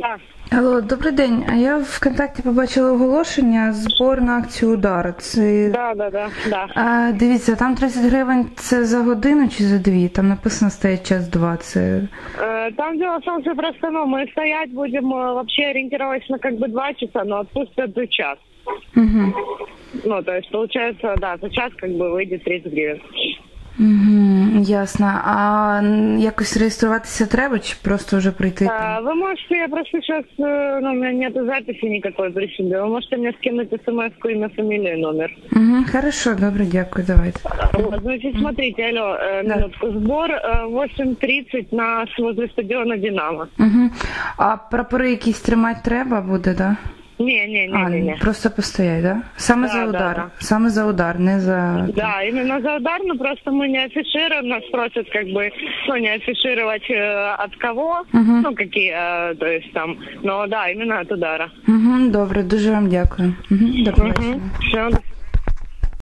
Да. Алло, добрий день. А я в ВКонтакті побачила оголошення збор на акцію удар. Це Да, да, да, да. а, дивіться, там 30 гривень це за годину чи за дві? Там написано стоять час два. Це Э, Там дело в том, что просто, ну, мы стоять будем э, вообще ориентировочно как бы два часа, но отпустят за час. угу. Ну, то есть, получается, да, за час как бы выйдет 30 гривен. Угу, ясно. А м, якось реєструватися треба чи просто вже прийти? А, там? вы можете, я просто сейчас, э, ну, у меня нету записи никакой при себе, вы можете мне скинуть смс-ку, имя, фамилию, номер. Угу, хорошо, добре, дякую, давайте. Вот, значит, смотрите, алло, э, Да. минутку, сбор э, 8.30 на, возле стадиона «Динамо». Угу. А прапори якісь тримати треба буде, да? Не, не, не, А, не, не. просто постоять, да? Саме Да, за да, удар. да. Саме за удар, не за. Да, именно за удар, но просто мы не афишируем, нас просят как бы, ну, не афишировать э, от кого, Мгм. ну, какие, э, то есть там, но да, именно от удара. Угу, добре, дуже вам дякую. Угу, до побачення. Все,